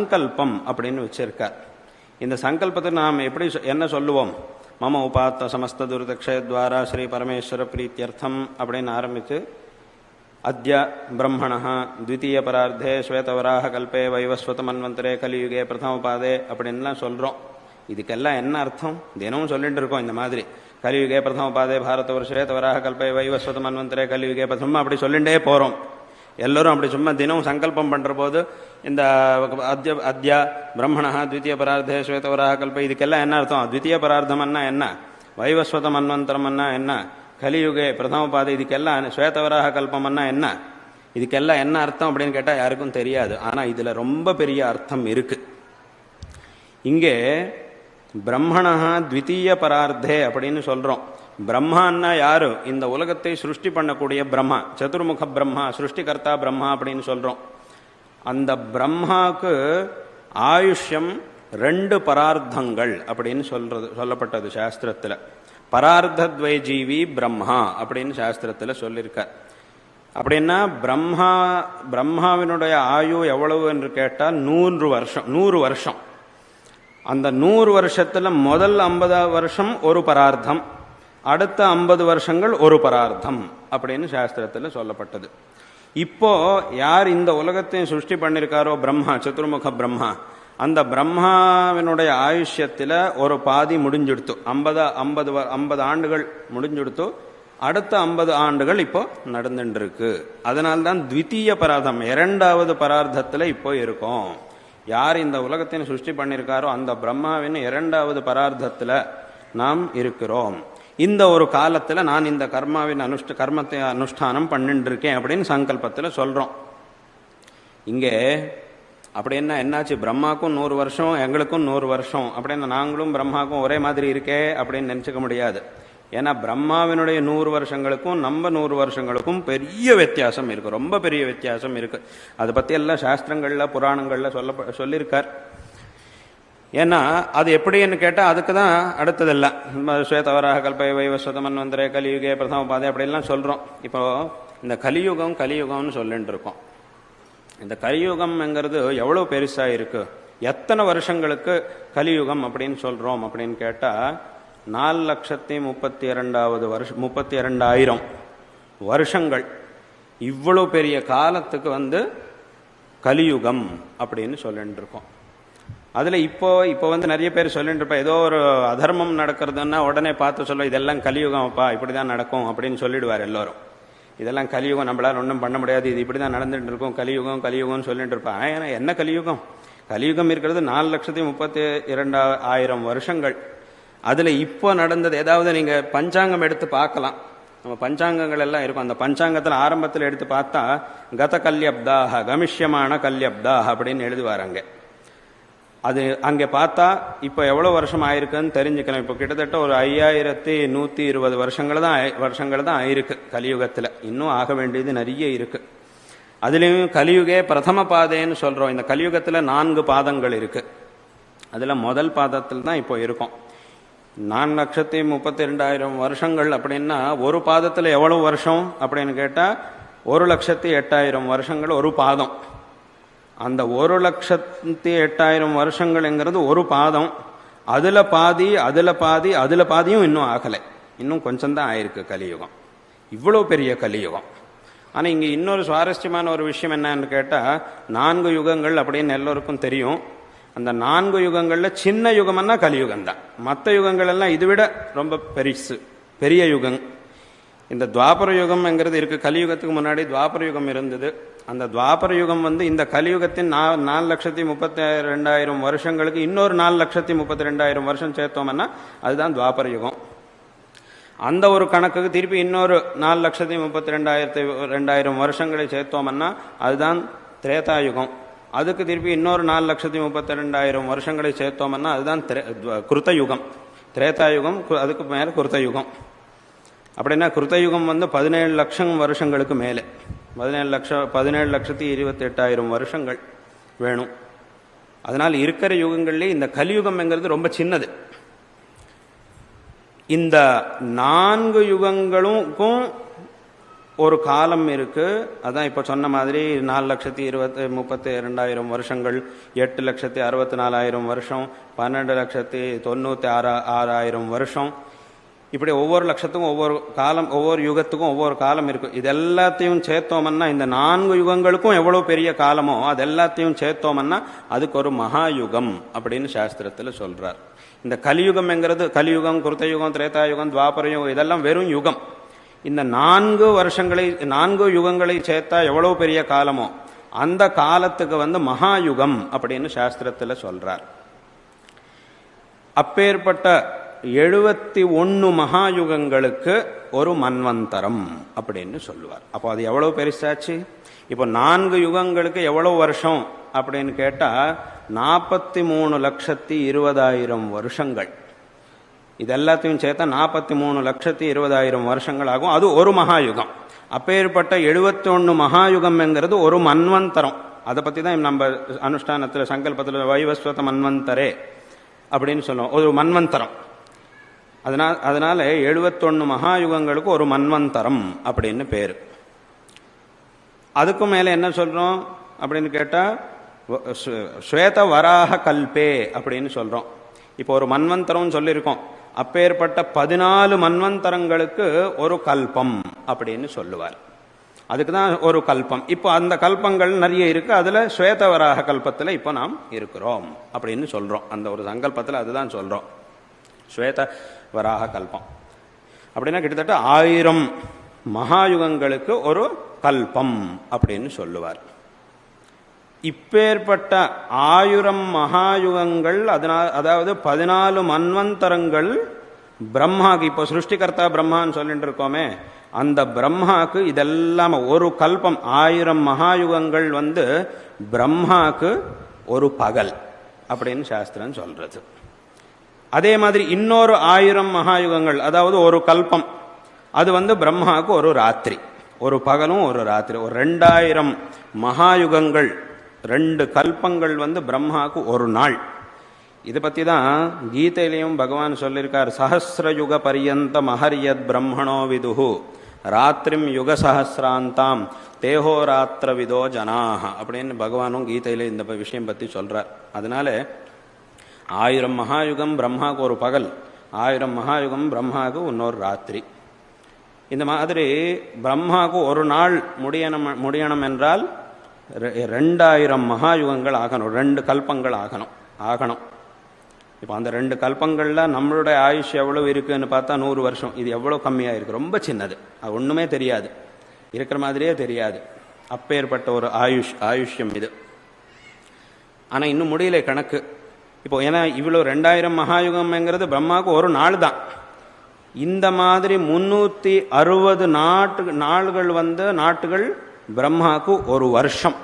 சங்கல்பம் அப்படின்னு வச்சிருக்கார். இந்த சங்கல்பத்தை நாம் எப்படி சொ- என்ன சொல்லுவோம்? மம உபாத்த சமஸ்த துர்தக்ஷயத்வாரா ஸ்ரீ பரமேஸ்வர பிரீத்தியர்த்தம் அப்படின்னு ஆரம்பித்து அத்ய பிரம்மண த்விதீய பரார்த்தே ஸ்வேதவராக கல்பே வைவஸ்வத மன்வந்தரே கலியுகே பிரதம பாதே அப்படின்லாம் சொல்கிறோம் இதுக்கெல்லாம் என்ன அர்த்தம்? தினமும் சொல்லிட்டு இருக்கோம் இந்த மாதிரி. கலியுகே பிரதம பாதே பாரத ஒரு ஸ்வேதவராக கல்பே வைவஸ்வத மன்வந்தரே கலியுகே பிரதம அப்படி சொல்லிட்டே போகிறோம் எல்லோரும் அப்படி சும்மா தினம் சங்கல்பம் பண்ணுற போது இந்த அத்ய அத்யா பிரம்மணா த்விତୀய பரார்த்தே ஸ்வேதவராக கல்ப இதுக்கெல்லாம் என்ன அர்த்தம்? த்விତୀய பரார்த்தம்னா என்ன? வைவஸ்வத மன்வந்தரம்னா என்ன? கலியுகே பிரதம பாதை இதுக்கெல்லாம் ஸ்வேதவராக கல்பம்னா என்ன? இதுக்கெல்லாம் என்ன அர்த்தம் அப்படின்னு கேட்டால் யாருக்கும் தெரியாது. ஆனால் இதில் ரொம்ப பெரிய அர்த்தம் இருக்கு. இங்கே பிரம்மணா த்வித்தீய பரார்த்தே அப்படின்னு சொல்கிறோம் பிரம்மான்னா யாரு? இந்த உலகத்தை சிருஷ்டி பண்ணக்கூடிய பிரம்மா. சதுர்முக பிரம்மா சிருஷ்டிகர்த்தா பிரம்மா அப்படின்னு சொல்கிறோம் அந்த பிரம்மாவுக்கு ஆயுஷ்யம் ரெண்டு பரார்த்தங்கள் அப்படின்னு சொல்றது சொல்லப்பட்டது சாஸ்திரத்துல. பரார்த்தத்வைஜீவி பிரம்மா அப்படின்னு சாஸ்திரத்தில் சொல்லியிருக்கார் அப்படின்னா பிரம்மா பிரம்மாவினுடைய ஆயு எவ்வளவு என்று கேட்டால் நூறு வருஷம் நூறு வருஷம். அந்த நூறு வருஷத்தில் முதல் ஐம்பது வருஷம் ஒரு பரார்த்தம். அடுத்த ஐம்பது வருஷங்கள் ஒரு பரார்த்தம் அப்படின்னு சாஸ்திரத்தில் சொல்லப்பட்டது. இப்போ யார் இந்த உலகத்தையும் சிருஷ்டி பண்ணியிருக்காரோ பிரம்மா சதுர்முக பிரம்மா அந்த பிரம்மாவினுடைய ஆயுஷ்யத்தில் ஒரு பாதி முடிஞ்சுடுத்து ஐம்பது ஐம்பது ஐம்பது ஆண்டுகள் முடிஞ்சுடுத்து அடுத்த ஐம்பது ஆண்டுகள் இப்போ நடந்துட்டுருக்கு. அதனால்தான் த்வித்தீய பரார்த்தம் இரண்டாவது பரார்த்தத்தில் இப்போ இருக்கோம். யார் இந்த உலகத்தின் சிருஷ்டி பண்ணியிருக்காரோ அந்த பிரம்மாவின் இரண்டாவது பரார்த்தத்தில் நாம் இருக்கிறோம். இந்த ஒரு காலத்தில் நான் இந்த கர்மாவின் அனுஷ்ட கர்மத்தை அனுஷ்டானம் பண்ணிட்டு இருக்கேன் அப்படின்னு சங்கல்பத்தில் சொல்கிறோம் இங்கே அப்படி என்ன என்னாச்சு? பிரம்மாக்கும் நூறு வருஷம் எங்களுக்கும் நூறு வருஷம். அப்படின்னு நாங்களும் பிரம்மாக்கும் ஒரே மாதிரி இருக்கே அப்படின்னு நினச்சிக்க முடியாது. ஏன்னா பிரம்மாவினுடைய நூறு வருஷங்களுக்கும் நம்ம நூறு வருஷங்களுக்கும் பெரிய வித்தியாசம் இருக்குது ரொம்ப பெரிய வித்தியாசம் இருக்குது அதை பற்றி எல்லாம் சாஸ்திரங்களில் புராணங்களில் சொல்ல சொல்லியிருக்கார். ஏன்னா அது எப்படின்னு கேட்டால் அதுக்கு தான் அடுத்ததெல்லாம் நம்ம ஸ்வேதவராக கல்பை வைவஸ்வதமன் மன்வந்தரே கலியுகே பிரதம பாதை அப்படிலாம் சொல்கிறோம் இப்போ இந்த கலியுகம் கலியுகம்னு சொல்லிட்டு இருக்கோம். இந்த கலியுகம்ங்கிறது எவ்வளோ பெருசாக இருக்கு? எத்தனை வருஷங்களுக்கு கலியுகம் அப்படின்னு சொல்கிறோம் அப்படின்னு கேட்டால் நாலு லட்சத்தி முப்பத்தி இரண்டாவது வருஷம் முப்பத்தி இரண்டாயிரம் வருஷங்கள். இவ்வளோ பெரிய காலத்துக்கு வந்து கலியுகம் அப்படின்னு சொல்லிட்டு இருக்கோம். அதில் இப்போ இப்போ வந்து நிறைய பேர் சொல்லிட்டு இருப்பா ஏதோ ஒரு அதர்மம் நடக்கிறதுன்னா உடனே பார்த்து சொல்ல இதெல்லாம் கலியுகம்ப்பா இப்படி தான் நடக்கும் அப்படின்னு சொல்லிடுவார் எல்லோரும். இதெல்லாம் கலியுகம் நம்மளால் ஒன்றும் பண்ண முடியாது இது இப்படி தான் நடந்துட்டு இருக்கும் கலியுகம் கலியுகம்னு சொல்லிட்டு இருப்பான் ஏன்னா என்ன கலியுகம்? கலியுகம் இருக்கிறது நாலு லட்சத்தி முப்பத்தி இரண்டா ஆயிரம் வருஷங்கள். அதில் இப்போ நடந்தது ஏதாவது நீங்கள் பஞ்சாங்கம் எடுத்து பார்க்கலாம். நம்ம பஞ்சாங்கங்கள் எல்லாம் இருக்கும். அந்த பஞ்சாங்கத்தில் ஆரம்பத்தில் எடுத்து பார்த்தா கத கல்யப்தாக கமிஷ்யமான கல்யப்தாக அப்படின்னு எழுதுவார் அங்கே. அது அங்கே பார்த்தா இப்போ எவ்வளோ வருஷம் ஆயிருக்குன்னு தெரிஞ்சுக்கலாம் இப்போ கிட்டத்தட்ட ஒரு ஐயாயிரத்தி நூற்றி இருபது வருஷங்கள் தான் வருஷங்கள் தான் ஆயிருக்கு கலியுகத்தில். இன்னும் ஆக வேண்டியது நிறைய இருக்குது அதுலேயும் கலியுகே பிரதம பாதைன்னு சொல்கிறோம் இந்த கலியுகத்தில் நான்கு பாதங்கள் இருக்குது அதில் முதல் பாதத்தில் தான் இப்போ இருக்கோம். நான் லட்சத்தி முப்பத்தி ரெண்டாயிரம் வருஷங்கள் அப்படின்னா ஒரு பாதத்தில் எவ்வளோ வருஷம் அப்படின்னு கேட்டால் ஒரு லட்சத்தி எட்டாயிரம் வருஷங்கள் ஒரு பாதம். அந்த ஒரு லட்சத்தி எட்டாயிரம் வருஷங்கள்ங்கிறது ஒரு பாதம். அதில் பாதி அதில் பாதி அதில் பாதியும் இன்னும் ஆகலை. இன்னும் கொஞ்சம்தான் ஆயிருக்கு கலியுகம். இவ்வளோ பெரிய கலியுகம். ஆனால் இங்கே இன்னொரு சுவாரஸ்யமான ஒரு விஷயம் என்னன்னு கேட்டால் நான்கு யுகங்கள் அப்படின்னு எல்லோருக்கும் தெரியும். அந்த நான்கு யுகங்களில் சின்ன யுகம்னா கலியுகம் தான் மற்ற யுகங்கள் எல்லாம் இதை விட ரொம்ப பெருசு பெரிய யுகம். இந்த துவாபர யுகம்ங்கிறது இருக்கு. கலியுகத்துக்கு முன்னாடி துவாபர யுகம் இருந்தது. அந்த துவாபர யுகம் வந்து இந்த கலியுகத்தின் நா நாலு லட்சத்தி முப்பத்தி ரெண்டாயிரம் வருஷங்களுக்கு இன்னொரு நாலு லட்சத்தி முப்பத்தி ரெண்டாயிரம் வருஷம் சேர்த்தோம்னா அதுதான் துவாபர யுகம் அந்த ஒரு கணக்குக்கு திருப்பி இன்னொரு நாலு லட்சத்தி முப்பத்தி ரெண்டாயிரத்தி ரெண்டாயிரம் வருஷங்களை சேர்த்தோம்னா அதுதான் திரேதாயுகம். அதுக்கு திருப்பி இன்னொரு நாலு லட்சத்தி முப்பத்தி ரெண்டாயிரம் வருஷங்களை சேர்த்தோம்னா அதுதான் திரே- குருத்த கிருத்தயுகம். திரேதாயுகம் யுகம் அதுக்கு மேலே கிருத்தயுகம். அப்படின்னா கிருத்தயுகம் வந்து பதினேழு லட்சம் வருஷங்களுக்கு மேலே. பதினேழு லட்சம் பதினேழு லட்சத்தி இருபத்தி எட்டாயிரம் வருஷங்கள் வேணும். அதனால் இருக்கிற யுகங்கள்லேயே இந்த கலியுகம்ங்கிறது ரொம்ப சின்னது. இந்த நான்கு யுகங்களுக்கும் ஒரு காலம் இருக்குது அதான் இப்போ சொன்ன மாதிரி நாலு லட்சத்தி இருபத்தி முப்பத்தி ரெண்டாயிரம் வருஷங்கள் எட்டு லட்சத்தி அறுபத்தி நாலாயிரம் வருஷம் பன்னெண்டு லட்சத்தி தொண்ணூற்றி ஆறா ஆறாயிரம் வருஷம் இப்படி ஒவ்வொரு லட்சத்துக்கும் ஒவ்வொரு காலம் ஒவ்வொரு யுகத்துக்கும் ஒவ்வொரு காலம் இருக்கும் இது எல்லாத்தையும் சேர்த்தோம்னா இந்த நான்கு யுகங்களுக்கும் எவ்வளோ பெரிய காலமோ அது எல்லாத்தையும் சேர்த்தோம்னா அதுக்கு ஒரு மகாயுகம் அப்படின்னு சாஸ்திரத்தில் சொல்கிறார் இந்த கலியுகம்ங்கிறது கலியுகம் குருத்தயுகம் திரேதாயுகம் துவாபரயுகம் இதெல்லாம் வெறும் யுகம். இந்த நான்கு வருஷங்களை நான்கு யுகங்களை சேர்த்தா எவ்வளோ பெரிய காலமோ அந்த காலத்துக்கு வந்து மகாயுகம் அப்படின்னு சாஸ்திரத்தில் சொல்கிறார் அப்பேற்பட்ட எழுபத்தி ஒன்று மகாயுகங்களுக்கு ஒரு மன்வந்தரம் அப்படின்னு சொல்லுவார். அப்போ அது எவ்வளோ பெருசாச்சு? இப்போ நான்கு யுகங்களுக்கு எவ்வளோ வருஷம் அப்படின்னு கேட்டால் நாற்பத்தி மூணு லட்சத்தி இருபதாயிரம் வருஷங்கள். இது எல்லாத்தையும் சேர்த்தா நாற்பத்தி மூணு லட்சத்தி இருபதாயிரம் வருஷங்கள் ஆகும். அது ஒரு மகாயுகம். அப்பேற்பட்ட எழுபத்தி ஒன்று மகாயுகம்ங்கிறது ஒரு மன்வந்தரம். அதை பற்றி தான் நம்ம அனுஷ்டானத்தில் சங்கல்பத்தில் வைவஸ்வத மன்வந்தரே அப்படின்னு சொல்லுவோம். ஒரு மன்வந்தரம். அதனால் அதனால் எழுபத்தொன்று மகாயுகங்களுக்கு ஒரு மன்வந்தரம் அப்படின்னு பேர். அதுக்கும் மேலே என்ன சொல்கிறோம் அப்படின்னு கேட்டால் ஸ்வேத வராக கல்பே அப்படின்னு சொல்கிறோம் இப்போ ஒரு மன்வந்தரம்னு சொல்லியிருக்கோம். அப்பேற்பட்ட பதினாலு மன்வந்தரங்களுக்கு ஒரு கல்பம் அப்படின்னு சொல்லுவார். அதுக்கு தான் ஒரு கல்பம். இப்போ அந்த கல்பங்கள் நிறைய இருக்குது அதில் ஸ்வேதவராக கல்பத்தில் இப்போ நாம் இருக்கிறோம் அப்படின்னு சொல்கிறோம் அந்த ஒரு சங்கல்பத்தில் அதுதான் சொல்கிறோம் ஸ்வேத வராக கல்பம். அப்படின்னா கிட்டத்தட்ட ஆயிரம் மகாயுகங்களுக்கு ஒரு கல்பம் அப்படின்னு சொல்லுவார். இப்பேற்பட்ட ஆயிரம் மகாயுகங்கள் அதனால் அதாவது பதினாலு மன்வந்தரங்கள் பிரம்மாக்கு இப்போ சிருஷ்டிகர்த்தா பிரம்மான்னு சொல்லிட்டு இருக்கோமே அந்த பிரம்மாக்கு இதெல்லாம் ஒரு கல்பம் ஆயிரம் மகாயுகங்கள் வந்து பிரம்மாக்கு ஒரு பகல் அப்படின்னு சாஸ்திரம் சொல்றது. அதே மாதிரி இன்னொரு ஆயிரம் மகாயுகங்கள் அதாவது ஒரு கல்பம். அது வந்து பிரம்மாவுக்கு ஒரு ராத்திரி. ஒரு பகலும் ஒரு ராத்திரி. ஒரு ரெண்டாயிரம் மகாயுகங்கள் ரெண்டு கல்பங்கள் வந்து பிரம்மாவுக்கு ஒரு நாள். இதை பற்றி தான் கீதையிலையும் பகவான் சொல்லியிருக்கார். சஹசிரயுக பரியந்த மஹரியத் பிரம்மணோ விதுஹு. ராத்திரிம் யுக சஹசிராந்தாம். தேகோராத்திர விதோ ஜனாக அப்படின்னு பகவானும் கீதையில இந்த விஷயம் பற்றி சொல்கிறார் அதனால ஆயிரம் மகாயுகம் பிரம்மாவுக்கு ஒரு பகல் ஆயிரம் மகாயுகம் பிரம்மாவுக்கு இன்னொரு ராத்திரி. இந்த மாதிரி பிரம்மாவுக்கு ஒரு நாள் முடியணும் முடியணும் என்றால் ரெண்டாயிரம் மகாயுகங்கள் ஆகணும் ரெண்டு கல்பங்கள் ஆகணும் ஆகணும். இப்போ அந்த ரெண்டு கல்பங்களில் நம்மளுடைய ஆயுஷ் எவ்வளோ இருக்குதுன்னு பார்த்தா நூறு வருஷம். இது எவ்வளோ கம்மியாக இருக்குது ரொம்ப சின்னது. அது ஒன்றுமே தெரியாது. இருக்கிற மாதிரியே தெரியாது. அப்பேற்பட்ட ஒரு ஆயுஷ் ஆயுஷ்யம் இது. ஆனால் இன்னும் முடியல கணக்கு. இப்போ ஏன்னா இவ்வளோ ரெண்டாயிரம் மகாயுகம்ங்கிறது பிரம்மாவுக்கு ஒரு நாள் தான் இந்த மாதிரி முன்னூற்றி அறுபது நாட்டு நாள்கள் வந்து நாட்டுகள் பிரம்மாவுக்கு ஒரு வருஷம்.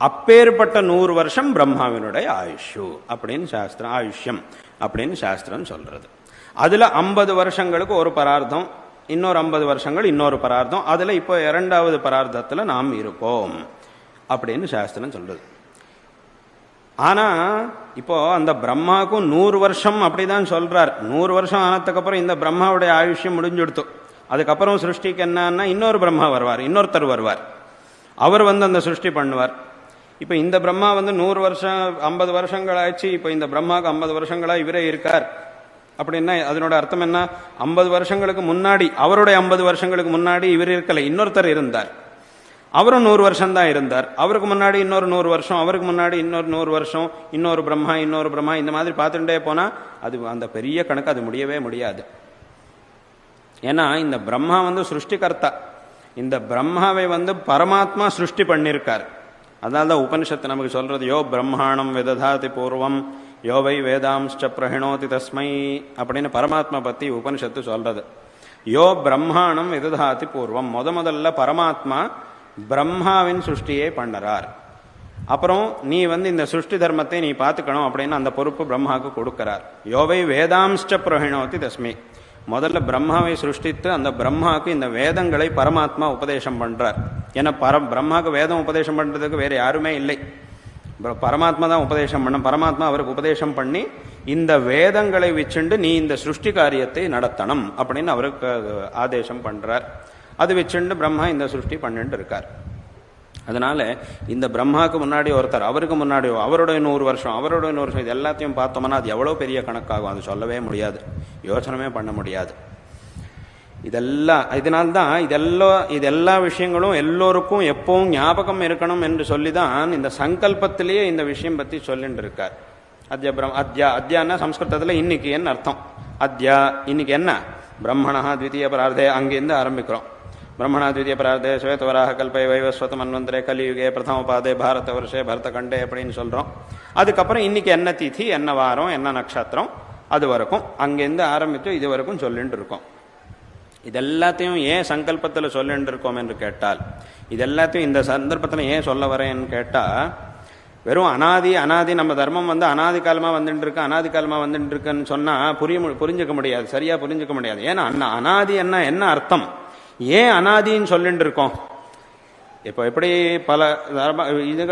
அப்பேற்பட்ட நூறு வருஷம் பிரம்மாவினுடைய ஆயுஷு அப்படின்னு சாஸ்திரம் ஆயுஷ்யம் அப்படின்னு சாஸ்திரம் சொல்கிறது அதில் ஐம்பது வருஷங்களுக்கு ஒரு பரார்த்தம் இன்னொரு ஐம்பது வருஷங்கள் இன்னொரு பரார்த்தம் அதில் இப்போ இரண்டாவது பரார்த்தத்தில் நாம் இருப்போம் அப்படின்னு சாஸ்திரம் சொல்கிறது ஆனால் இப்போ அந்த பிரம்மாவுக்கும் நூறு வருஷம் அப்படிதான் சொல்கிறார் நூறு வருஷம் ஆனதுக்கப்புறம் இந்த பிரம்மாவுடைய ஆயுஷ்யம் முடிஞ்சுடுத்து. அதுக்கப்புறம் சிருஷ்டிக்கு என்னன்னா இன்னொரு பிரம்மா வருவார் இன்னொருத்தர் வருவார். அவர் வந்து அந்த சிருஷ்டி பண்ணுவார். இப்போ இந்த பிரம்மா வந்து நூறு வருஷம் ஐம்பது வருஷங்கள் ஆயிடுச்சு இப்போ இந்த பிரம்மாவுக்கு ஐம்பது வருஷங்களாக இவரே இருக்கார். அப்படின்னா அதனோட அர்த்தம் என்ன? ஐம்பது வருஷங்களுக்கு முன்னாடி அவருடைய ஐம்பது வருஷங்களுக்கு முன்னாடி இவர் இருக்கலை இன்னொருத்தர் இருந்தார். அவரும் நூறு வருஷம் தான் இருந்தார். அவருக்கு முன்னாடி இன்னொரு நூறு வருஷம் அவருக்கு முன்னாடி இன்னொரு நூறு வருஷம் இன்னொரு பிரம்மா இன்னொரு பிரம்மா இந்த மாதிரி பார்த்துட்டே போனால் அது அந்த பெரிய கணக்கு அது முடியவே முடியாது. ஏன்னா இந்த பிரம்மா வந்து சிருஷ்டிகர்த்தா. இந்த பிரம்மாவை வந்து பரமாத்மா சிருஷ்டி பண்ணியிருக்கார் அதனால தான் உபனிஷத்து நமக்கு சொல்றது யோ பிரம்மாணம் விததாதி பூர்வம் யோவை வேதாம்ச்ச பிரஹிணோதி தஸ்மை அப்படின்னு பரமாத்மா பற்றி உபனிஷத்து சொல்றது. யோ பிரம்மாணம் விததாதி பூர்வம். முத முதல்ல பரமாத்மா பிரம்மாவின் சுஷ்டியை பண்ணுறார் அப்புறம் நீ வந்து இந்த சுஷ்டி தர்மத்தை நீ பார்த்துக்கணும் அப்படின்னு அந்த பொறுப்பு பிரம்மாவுக்கு கொடுக்கிறார். யோவை வேதாம்ஷ்ட பிரஹிணோதி தஸ்மி. முதல்ல பிரம்மாவை சிருஷ்டித்து அந்த பிரம்மாவுக்கு இந்த வேதங்களை பரமாத்மா உபதேசம் பண்ணுறார் ஏன்னா பர பிரம்மாவுக்கு வேதம் உபதேசம் பண்ணுறதுக்கு வேறு யாருமே இல்லை. பரமாத்மா தான் உபதேசம் பண்ண பரமாத்மா அவருக்கு உபதேசம் பண்ணி இந்த வேதங்களை வச்சுண்டு நீ இந்த சிருஷ்டி காரியத்தை நடத்தணும் அப்படின்னு அவருக்கு ஆதேசம் பண்ணுறார் அது வச்சுண்டு பிரம்மா இந்த சிருஷ்டி பண்ணிட்டு இருக்கார். அதனால இந்த பிரம்மாவுக்கு முன்னாடி ஒருத்தர் அவருக்கு முன்னாடி அவரோட நூறு வருஷம் அவரோட நூறு வருஷம் இது எல்லாத்தையும் பார்த்தோம்னா அது எவ்வளோ பெரிய கணக்காகும் அது சொல்லவே முடியாது. யோசனமே பண்ண முடியாது. இதெல்லாம் இதனால்தான் இதெல்லாம் இதெல்லா விஷயங்களும் எல்லோருக்கும் எப்பவும் ஞாபகம் இருக்கணும் என்று சொல்லி தான் இந்த சங்கல்பத்திலேயே இந்த விஷயம் பற்றி சொல்லிட்டு இருக்கார். அத்யா பிரம் அத்யா அத்யான்னா சம்ஸ்கிருதத்தில் இன்னைக்கு என்ன அர்த்தம்? அத்யா இன்னைக்கு என்ன? பிரம்மணா த்விதீய பரார்த்தே அங்கேருந்து ஆரம்பிக்கிறோம். பிரம்மணா த்விதீய பிரார்த்தே ஸ்வேதவராக கல்பை வைவஸ்வத மன்வந்தரே கலியுகே பிரதம பாதே பாரத வருஷே பரத கண்டே அப்படின்னு சொல்கிறோம் அதுக்கப்புறம் இன்னைக்கு என்ன திதி என்ன வாரம் என்ன நட்சத்திரம் அது வரைக்கும் அங்கேருந்து ஆரம்பித்து இது வரைக்கும் சொல்லிட்டு இருக்கோம். இதெல்லாத்தையும் ஏன் சங்கல்பத்தில் சொல்லிட்டு இருக்கோம் என்று கேட்டால் இதெல்லாத்தையும் இந்த சந்தர்ப்பத்தில் ஏன் சொல்ல வரேன்னு கேட்டால் வெறும் அனாதி அனாதி நம்ம தர்மம் வந்து அனாதி காலமாக வந்துட்டு இருக்கு அனாதி காலமாக வந்துட்டு இருக்குன்னு சொன்னால் புரிய புரிஞ்சுக்க முடியாது சரியாக புரிஞ்சுக்க முடியாது. ஏன்னா அண்ணா அனாதி என்ன என்ன அர்த்தம்? ஏன் அனாதின்னு சொல்லிட்டு இருக்கோம்? இப்போ எப்படி பல தர்ம இது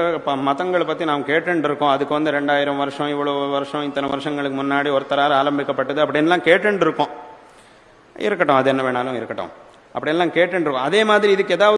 மதங்களை பற்றி நாம் கேட்டுட்டு இருக்கோம். அதுக்கு வந்து ரெண்டாயிரம் வருஷம் இவ்வளோ வருஷம் இத்தனை வருஷங்களுக்கு முன்னாடி ஒருத்தரால் ஆரம்பிக்கப்பட்டது அப்படின்லாம் கேட்டுட்டு இருக்கோம். இருக்கட்டும் அது என்ன வேணாலும் இருக்கட்டும். அப்படியெல்லாம் கேட்டுருக்கோம் அதே மாதிரி இதுக்கு ஏதாவது